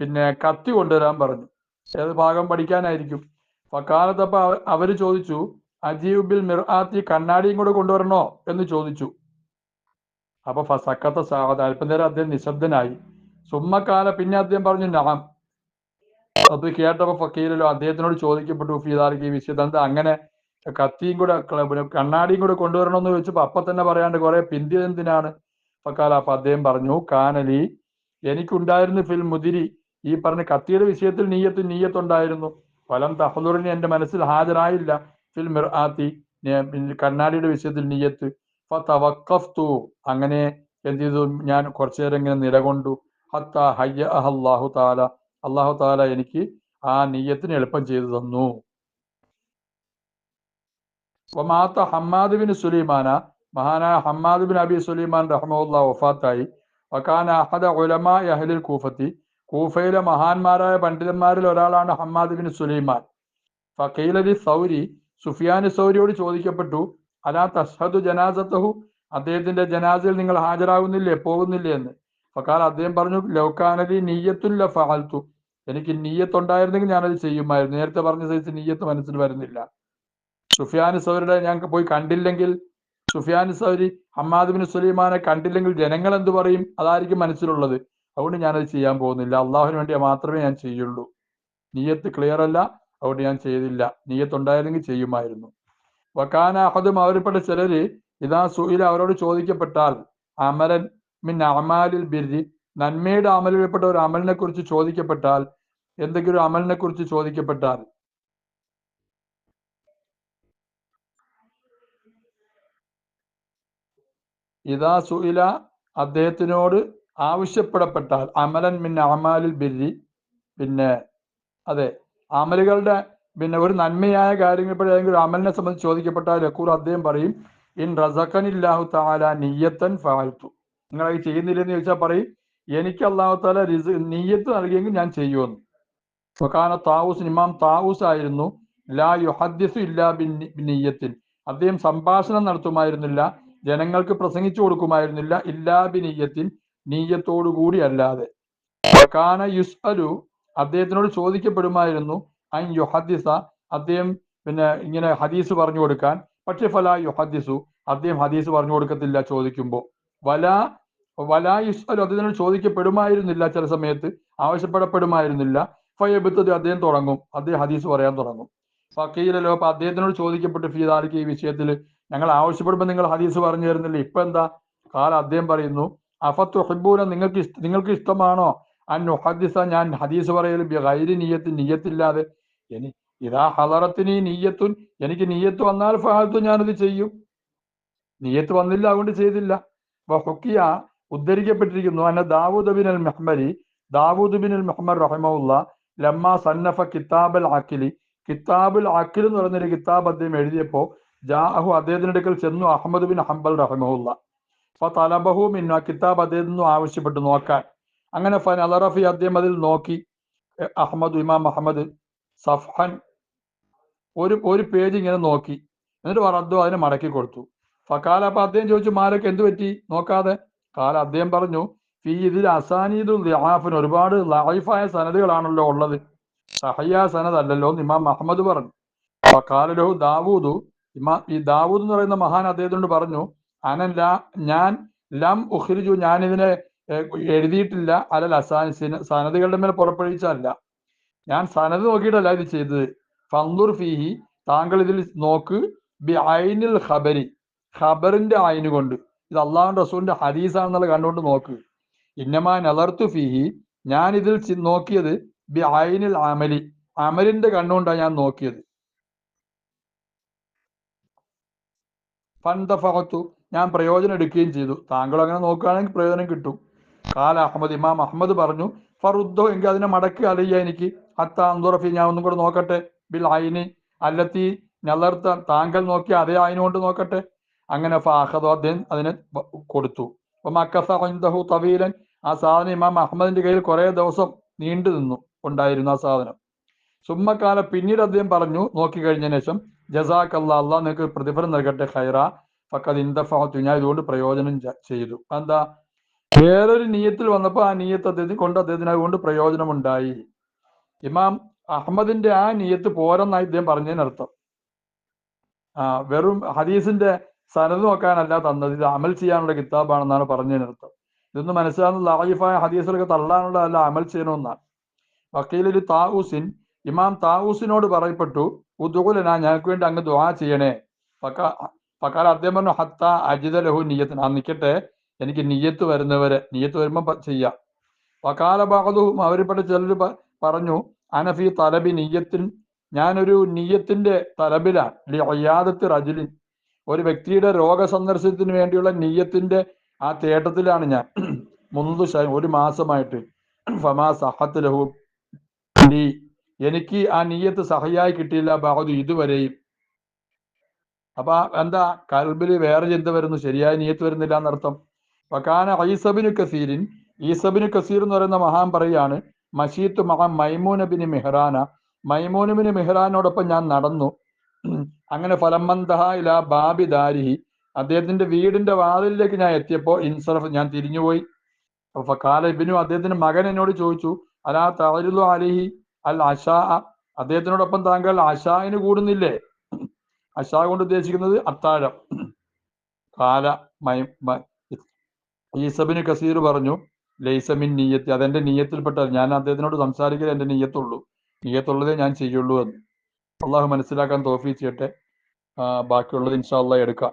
പിന്നെ കത്തി കൊണ്ടുവരാൻ പറഞ്ഞു. ഏത് ഭാഗം പഠിക്കാനായിരിക്കും? വക്കാലത്തപ്പ അവർ ചോദിച്ചു അജീബിൽ മിർആത്തി കണ്ണാടിയും കൂടെ കൊണ്ടുവരണോ? എന്ന് ചോദിച്ചു. അപ്പൊ ഫസക്കത്ത സാഹത അല്പനേരം അദ്ദേഹം നിശബ്ദനായി. സുമ്മക്കാല പിന്നെ അദ്ദേഹം പറഞ്ഞു നാം അത് കേട്ടപ്പോ ഫക്കീലല്ലോ അദ്ദേഹത്തിനോട് ചോദിക്കപ്പെട്ടു ഫീദാർക്ക് ഈ എന്താ അങ്ങനെ കത്തിയും കൂടെ കണ്ണാടിയും കൂടെ കൊണ്ടുവരണമെന്ന് ചോദിച്ചപ്പോ അപ്പൊ തന്നെ പറയാണ്ട് കുറെ പിന്തിയത് എന്തിനാണ്? ഫക്കാല അപ്പൊ അദ്ദേഹം പറഞ്ഞു കാനലി എനിക്കുണ്ടായിരുന്നു ഫിൽ മുതിരി ഈ പറഞ്ഞ കത്തിയുടെ വിഷയത്തിൽ നീയത്ത് നീയത്തുണ്ടായിരുന്നു. ഫലം തഹദൂറിന് എന്റെ മനസ്സിൽ ഹാജരായില്ല. ഫിൽ മിർആത്തി നെ- പിന്നെ കണ്ണാടിയുടെ വിഷയത്തിൽ നീയത്ത്. ഫതവക്കഫ്തു. അങ്ങനെ എന്ത് ചെയ്തു? ഞാൻ കുറച്ചു നേരം ഇങ്ങനെ നിലകൊണ്ടു. ഹത്ത ഹയ്യ താല അള്ളാഹു താല എനിക്ക് ആ നീയത്തിന് എളുപ്പം ചെയ്തു തന്നു. വമാത്ത ഹമ്മാദ് ബിൻ സുലൈമാന. മഹാനായ ഹമ്മാദ് ബിൻ അബി സുലൈമാൻ റഹ്മുല്ല വഫാത്തായി. വക്കാന അഹദ ഉലമാ അഹ്ലിൽ കൂഫത്തി. കൂഫയിലെ മഹാന്മാരായ പണ്ഡിതന്മാരിൽ ഒരാളാണ് ഹമ്മാദ് ബിൻ സുലൈമാൻ. ഫക്കീലലി സൗരി സുഫിയാൻ സൗരിയോട് ചോദിക്കപ്പെട്ടു അലാ തഷ്ഹദു ജനാസത്തഹു അദ്ദേഹത്തിന്റെ ജനാസിൽ നിങ്ങൾ ഹാജരാകുന്നില്ലേ? പോകുന്നില്ലേ? എന്ന്. ഫക്കാൽ അദ്ദേഹം പറഞ്ഞു ലൗക്കാനലി നീയത്തുല്ല ഫാൽത്തു എനിക്ക് നീയത്തുണ്ടായിരുന്നെങ്കിൽ ഞാനത് ചെയ്യുമായിരുന്നു. നേരത്തെ പറഞ്ഞ സൈസ് നീയത്ത് മനസ്സിൽ വരുന്നില്ല. സുഫിയാൻ സൗരിയുടെ ഞാൻ പോയി കണ്ടില്ലെങ്കിൽ സുഫിയാൻ സൗരി ഹമ്മാദ് ബിൻ സുലൈമാനെ കണ്ടില്ലെങ്കിൽ ജനങ്ങൾ എന്ത് പറയും? അതായിരിക്കും മനസ്സിലുള്ളത്. അതുകൊണ്ട് ഞാനത് ചെയ്യാൻ പോകുന്നില്ല. അള്ളാഹുവിന് വേണ്ടി മാത്രമേ ഞാൻ ചെയ്യുള്ളൂ. നീയത്ത് ക്ലിയർ അല്ല. അതുകൊണ്ട് ഞാൻ ചെയ്തില്ല. നീയത്തുണ്ടായിരുന്നെങ്കിൽ ചെയ്യുമായിരുന്നു. വക്കാന അഹദും അവരിൽപ്പെട്ട ചിലര് ഇതാ സുഹിൽ അവരോട് ചോദിക്കപ്പെട്ടാൽ അമലൻ മിൻ അമാലിൽ ബിരി നന്മയുടെ അമലിൽപ്പെട്ട ഒരു അമലിനെ കുറിച്ച് ചോദിക്കപ്പെട്ടാൽ എന്തെങ്കിലും ഒരു അമലിനെ കുറിച്ച് ചോദിക്കപ്പെട്ടാൽ. ഇതാ സുയില അദ്ദേഹത്തിനോട് ആവശ്യപ്പെടപ്പെട്ടാൽ അമലൻ മിൻ അമാലിൽ ബിരി പിന്നെ അതെ അമലുകളുടെ പിന്നെ ഒരു നന്മയായ കാര്യങ്ങൾ ഏതെങ്കിലും ഒരു അമലിനെ സംബന്ധിച്ച് ചോദിക്കപ്പെട്ടാൽ യക്കൂർ അദ്ദേഹം പറയും ഇൻ റസഖനില്ലാഹു താല നിയ്യത്തൻ ഫാൽത്തു നിങ്ങൾ അത് ചെയ്യുന്നില്ലെന്ന് ചോദിച്ചാൽ പറയും എനിക്ക് അള്ളാഹുത്താല റിസ് നീയത്ത് നൽകിയെങ്കിൽ ഞാൻ ചെയ്യുമെന്ന്. വക്കാന താവൂസ് ഇമാം താവൂസ് ആയിരുന്നു ലാ യുഹദ്ദിസു ഇല്ലാ ബിൻ നീയത്തിൻ. അദ്ദേഹം സംഭാഷണം നടത്തുമായിരുന്നില്ല ജനങ്ങൾക്ക് പ്രസംഗിച്ചു കൊടുക്കുമായിരുന്നില്ല ഇല്ലാ ബിനീയത്തിൻ നീയത്തോടു കൂടി അല്ലാതെ. യുസ് അലു അദ്ദേഹത്തിനോട് ചോദിക്കപ്പെടുമായിരുന്നു അൻ യുഹദ്ദിസ? അദ്ദേഹം പിന്നെ ഇങ്ങനെ ഹദീസ് പറഞ്ഞു കൊടുക്കാൻ. പക്ഷെ ഫല യുഹദ്ദിസു അദ്ദേഹം ഹദീസ് പറഞ്ഞു കൊടുക്കത്തില്ല ചോദിക്കുമ്പോൾ വല വലാ യുസ്അലു അദ്ദേഹത്തിനോട് ചോദിക്കപ്പെടുമായിരുന്നില്ല ചില സമയത്ത്. ആവശ്യപ്പെടപ്പെടുമായിരുന്നില്ല. ഫയബത്തത് അദ്ദേഹം തുടങ്ങും. അദ്ദേഹം ഹദീസ് പറയാൻ തുടങ്ങും. ഫക്കീലല്ലോ അപ്പൊ അദ്ദേഹത്തിനോട് ചോദിക്കപ്പെട്ട് ഫീദാലിക്ക് ഈ വിഷയത്തിൽ ഞങ്ങൾ ആവശ്യപ്പെടുമ്പോൾ നിങ്ങൾ ഹദീസ് പറഞ്ഞു തരുന്നില്ല? ഇപ്പൊ എന്താ? കാല അദ്ദേഹം പറയുന്നു അഫത്ത് ഹബൂല നിങ്ങൾക്ക് നിങ്ങൾക്ക് ഇഷ്ടമാണോ? അൻ ഹദീസ ഞാൻ ഹദീസ് പറയൽ ഗൈരി നീയത്ത് നീയത്തില്ലാതെ. ഇനി ഇതാ ഹലറത്തിന് നീയത്തുൻ എനിക്ക് നീയത്ത് വന്നാൽ ഫഹാലത്തും ഞാനത് ചെയ്യും. നീയത്ത് വന്നില്ല അതുകൊണ്ട് ചെയ്തില്ല. ഹുക്കിയ ഉദ്ധരിക്കപ്പെട്ടിരിക്കുന്നു. അന്ന ദാവൂദ് ബിൻ അൽ മെഹ്മരി ദാവൂദ് ബിൻ അൽ മെഹ്മർ റഹ്മുല്ല ലമ്മ സന്നഫ കിതാബ് കിതാബൽ കിതാബ് കിതാബുൽ അഖിൽ എന്ന് പറയുന്നൊരു കിതാബ് അദ്ദേഹം എഴുതിയപ്പോ ജാഹു അദ്ദേഹത്തിന്റെ അടുക്കൽ ചെന്നു അഹമ്മദ് ബിൻ ഹംബൽ റഹ്മുല്ല അപ്പൊ തലബഹു മിന്നു ആ കിതാബ് അദ്ദേഹത്തിൽ നിന്നും ആവശ്യപ്പെട്ടു നോക്കാൻ. അങ്ങനെ ഫൻ അലറഫി അദ്ദേഹം അതിൽ നോക്കി. അഹമ്മദ് ഇമാം അഹമ്മദ് സഫ്ഹൻ ഒരു ഒരു പേജ് ഇങ്ങനെ നോക്കി. എന്നിട്ട് പറഞ്ഞു അതിനെ മടക്കി കൊടുത്തു. ഫക്കാല അപ്പൊ അദ്ദേഹം ചോദിച്ചു മാലക്ക് എന്ത് പറ്റി? നോക്കാതെ. കാല അദ്ദേഹം പറഞ്ഞു ഫി ഇതിൽ അസാനീദുൽ ലിഹാഫിന് ഒരുപാട് ലൈഫായ സനദുകളാണല്ലോ ഉള്ളത്. സഹയ്യ സനദ് അല്ലല്ലോ എന്ന് ഇമാം അഹമ്മദ് പറഞ്ഞു. ഫക്കാലലോ ദാവൂദു ഇമാ ഈ ദാവൂദ് എന്ന് പറയുന്ന മഹാൻ അദ്ദേഹത്തിനോട് പറഞ്ഞു അനൻ ലാ ഞാൻ ലം ഉഖ്രിജു ഞാൻ ഇതിനെ എഴുതിയിട്ടില്ല. അല്ല അസാൻ സനദുകളുടെ മേലെ പുറപ്പെടുവിച്ചല്ല ഞാൻ സനത് നോക്കിയിട്ടല്ല ഇത് ചെയ്തത്. ഫന്ദുർ ഫീഹി താങ്കൾ ഇതിൽ നോക്ക് ബി ഐനിൽ ഖബരി. ഖബറിന്റെ ആയിന് കൊണ്ട്. ഇത് അള്ളാഹു റസൂലിന്റെ ഹദീസാണെന്നുള്ള കണ്ടുകൊണ്ട് നോക്ക്. ഇന്നമാ നലർത്തു ഫിഹി. ഞാൻ ഇതിൽ നോക്കിയത് ബി ആയിനിൽ അമലി. അമലിന്റെ കണ്ണുകൊണ്ടാണ് ഞാൻ നോക്കിയത്. ഫന്തഫത്തു ഞാൻ പ്രയോജനം എടുക്കുകയും ചെയ്തു. താങ്കൾ അങ്ങനെ നോക്കുകയാണെങ്കിൽ പ്രയോജനം കിട്ടും. കാല അഹമ്മദ് ഇമാം അഹമ്മദ് പറഞ്ഞു ഫറുദ്ദോ എങ്കിൽ അതിനെ മടക്കി അലയ്യ എനിക്ക്. അന്തുറഫി ഞാൻ ഒന്നും കൂടെ നോക്കട്ടെ. ബിൽ ഐനി അല്ലത്തി നലർത്ത താങ്കൾ നോക്കിയ അതേ ആയിനുകൊണ്ട് നോക്കട്ടെ. അങ്ങനെ ഫാഹദോ അദ്ദേഹം അതിനെ കൊടുത്തു. അപ്പൊ മക്കസഹു തവീലൻ. ആ സാധനം ഇമാം അഹമ്മദിന്റെ കയ്യിൽ കുറെ ദിവസം നീണ്ടു നിന്നു ഉണ്ടായിരുന്നു ആ സാധനം. സുമ്മക്കാല പിന്നീട് അദ്ദേഹം പറഞ്ഞു നോക്കിക്കഴിഞ്ഞതിന് ശേഷം ജസാഖ് അല്ലാ അള്ളാഹ് നിങ്ങൾക്ക് പ്രതിഫലം നൽകട്ടെ ഖൈറ. ഫക്കത് ഇന്ദഫാത്തു ഞാൻ ഇതുകൊണ്ട് പ്രയോജനം ചെയ്തു. എന്താ വേറൊരു നീയത്തിൽ വന്നപ്പോൾ ആ നീയത്ത് അദ്ദേഹത്തിന് കൊണ്ട് അദ്ദേഹത്തിന് അതുകൊണ്ട് പ്രയോജനമുണ്ടായി. ഇമാം അഹമ്മദിന്റെ ആ നീയത്ത് പോരെന്നായി ഇദ്ദേഹം പറഞ്ഞതിനർത്ഥം. ആ വെറും ഹദീസിന്റെ സനത് നോക്കാനല്ല തന്നത്. ഇത് അമൽ ചെയ്യാനുള്ള കിതാബാണെന്നാണ് പറഞ്ഞതിനർത്ഥം ഇതൊന്ന് മനസ്സിലാകുന്ന ലായിഫായ ഹദീസുകളൊക്കെ തള്ളാനുള്ളതല്ല അമൽ ചെയ്യണമെന്നാണ് വക്കീലൊരു താവൂസിൻ ഇമാം താവൂസിനോട് പറയപ്പെട്ടു ഉദ്ദുകുലന ഞങ്ങൾക്ക് വേണ്ടി അങ്ങ് ദുവാ ചെയ്യണേ. പക്ക പക്കാല അദ്ദേഹം പറഞ്ഞു ഹത്ത അജിത ലഹു നീയത്തിന് ആ നിൽക്കട്ടെ എനിക്ക് നീയത്ത് വരുന്നവരെ നീയത്ത് വരുമ്പോൾ ചെയ്യാം. വക്കാല ബാഹും അവരിൽപ്പെട്ട ചിലർ പറഞ്ഞു അനഫി തലബി നീയത്തിൻ. ഞാനൊരു നീയത്തിന്റെ തലബിലാണ്. അയ്യാദത്ത് റജുലിൻ. ഒരു വ്യക്തിയുടെ രോഗ സന്ദർശനത്തിന് വേണ്ടിയുള്ള നീയത്തിന്റെ ആ തേട്ടത്തിലാണ് ഞാൻ. മുന്തു ഒരു മാസമായിട്ട്. ഫമാ സഹത്ത് ലഹു ലീ. എനിക്ക് ആ നീയത്ത് സഹയായി കിട്ടിയില്ല ബാഹുദ് ഇതുവരെയും. അപ്പൊ എന്താ കൽബിൽ വേറെ ചിന്ത വരുന്നു ശരിയായ നീയത്ത് വരുന്നില്ല എന്നർത്ഥം. വക്കാന ഐസബിന് കസീരിൻ. ഈസബിനു കസീർ എന്ന് പറയുന്ന മഹാൻ പറയാണ് മഷീത്ത് മഹാ മൈമൂനബിന് മെഹ്റാന. മൈമൂനബിന് മെഹ്റാനോടൊപ്പം ഞാൻ നടന്നു. അങ്ങനെ ഫലമന്തഹ ഇല ബാബി ദാരിഹി. അദ്ദേഹത്തിന്റെ വീടിന്റെ വാതിലിലേക്ക് ഞാൻ എത്തിയപ്പോൾ ഇൻസറഫ് ഞാൻ തിരിഞ്ഞുപോയി അപ്പൊ കാല ഇബിനു അദ്ദേഹത്തിന്റെ മകൻ എന്നോട് ചോദിച്ചു അലാ തവരുലു അലിഹി അൽ അഷാ അദ്ദേഹത്തിനോടൊപ്പം താങ്കൾ അഷായിന് കൂടുന്നില്ലേ? അഷാ കൊണ്ട് ഉദ്ദേശിക്കുന്നത് അത്താഴം. കാല ഈസബിന് കസീർ പറഞ്ഞു ലൈസമിൻ നീയത്ത്. അതെന്റെ നീയത്തിൽപ്പെട്ടത്. ഞാൻ അദ്ദേഹത്തിനോട് സംസാരിക്കാൻ എന്റെ നീയത്തുള്ളൂ. നീയത്തുള്ളതേ ഞാൻ ചെയ്യുള്ളൂ എന്ന്. അള്ളാഹു മനസ്സിലാക്കാൻ തോഫി ചെയ്യട്ടെ. ബാക്കിയുള്ളത് ഇൻഷാ അള്ളാഹ് എടുക്കാം.